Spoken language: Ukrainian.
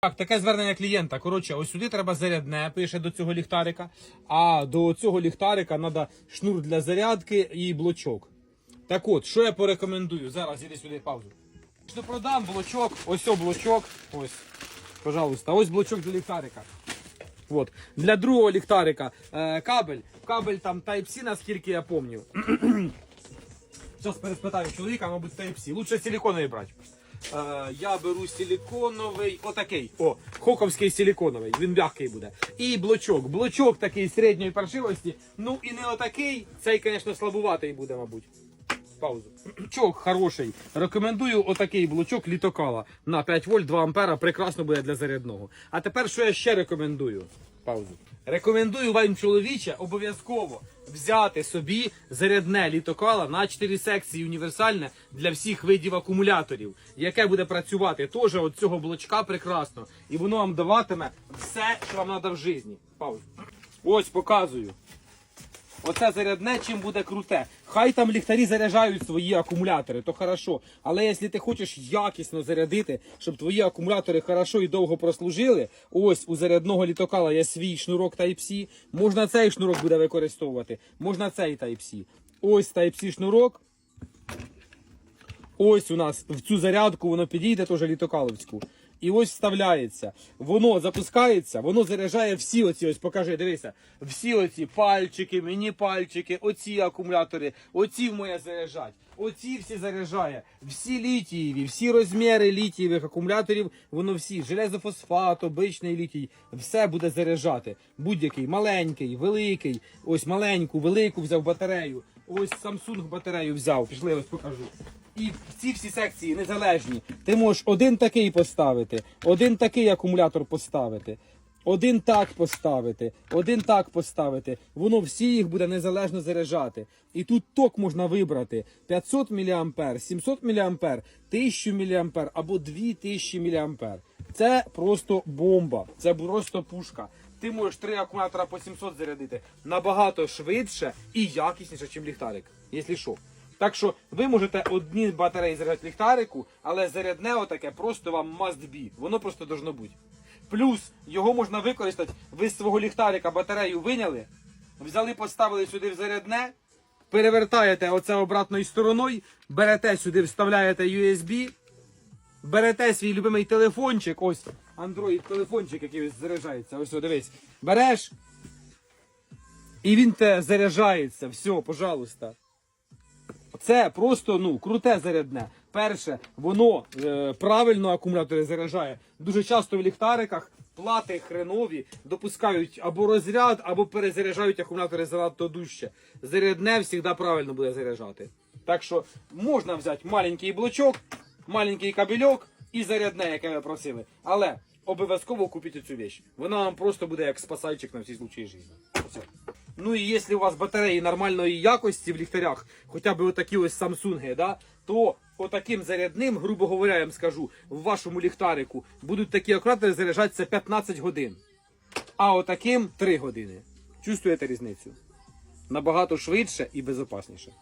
Так, таке звернення клієнта. Коротше, ось сюди треба зарядне, пише до цього ліхтарика. А до цього ліхтарика треба шнур для зарядки і блочок. Так от, що я порекомендую? Зараз іди сюди паузу. Що продам блочок, ось о блочок. Ось, пожалуйста, ось блочок для ліхтарика. От. Для другого ліхтарика е, кабель. Кабель там Type-C, наскільки я пам'ятаю. Зараз переспитаю чоловіка, мабуть, Type-C. Лучше силиконовий брати. Е, я беру силиконовий, отакий. О, хоковський силиконовий, він м'який буде. І блочок. Блочок такий середньої паршивості. Ну і не отакий. Цей, звісно, слабуватий буде, мабуть. Паузу. Блочок хороший. Рекомендую отакий блочок літокала на 5 вольт 2 ампера. Прекрасно буде для зарядного. А тепер що я ще рекомендую? Паузу. Рекомендую вам, чоловіче, обов'язково взяти собі зарядне літокала на 4 секції універсальне для всіх видів акумуляторів, яке буде працювати теж от цього блочка прекрасно. І воно вам даватиме все, що вам треба в житті. Паузу. Ось показую. Оце зарядне, чим буде круте. Хай там ліхтарі заряджають свої акумулятори, то хорошо. Але якщо ти хочеш якісно зарядити, щоб твої акумулятори хорошо і довго прослужили, ось у зарядного літокала є свій шнурок Type-C. Можна цей шнурок буде використовувати, можна цей Type-C. Ось Type-C шнурок. Ось у нас в цю зарядку воно підійде теж літокаловську. І ось вставляється. Воно запускається, воно заряджає всі оці, ось покажи, дивися, всі оці пальчики, міні-пальчики, оці акумулятори, оці в моє заряджать. Оці всі заряджає. Всі літієві, всі розміри літієвих акумуляторів, воно всі, железофосфат, обичний літій, все буде заряджати. Будь-який маленький, великий, ось маленьку, велику взяв батарею. Ось Samsung батарею взяв, пішли, ось покажу. І ці всі секції незалежні. Ти можеш один такий поставити, один такий акумулятор поставити, один так поставити, один так поставити. Воно всі їх буде незалежно заряджати. І тут ток можна вибрати 500 мА, 700 мА, 1000 мА або 2000 мА. Це просто бомба, це просто пушка. Ти можеш три акумулятора по 700 зарядити набагато швидше і якісніше, ніж ліхтарик, якщо що. Так що ви можете одні батареї заряджати ліхтарику, але зарядне отаке просто вам must be. Воно просто должно бути. Плюс його можна використати. Ви з свого ліхтарика батарею виняли, взяли, поставили сюди в зарядне, перевертаєте оце обратною стороною, берете сюди, вставляєте USB, берете свій любимий телефончик, ось Android телефончик, який заряджається. Ось дивись. Береш. І він те заряджається. Все, пожалуйста. Це просто ну круте зарядне. Перше, воно е, правильно акумулятори заряджає. Дуже часто в ліхтариках плати хренові допускають або розряд, або перезаряджають акумулятори занадто дужче. Зарядне завжди правильно буде заряджати. Так що можна взяти маленький блочок, маленький кабельок і зарядне, яке ви просили. Але обов'язково купіть цю вещь. Вона вам просто буде як спасайчик на всі случаї життя. Ну і якщо у вас батареї нормальної якості в ліхтарях, хоча б отакі ось Samsung, да, то отаким зарядним, грубо говоря, я вам скажу, в вашому ліхтарику будуть такі акумулятори заряджатися 15 годин. А отаким 3 години. Чувствуєте різницю? Набагато швидше і безопасніше.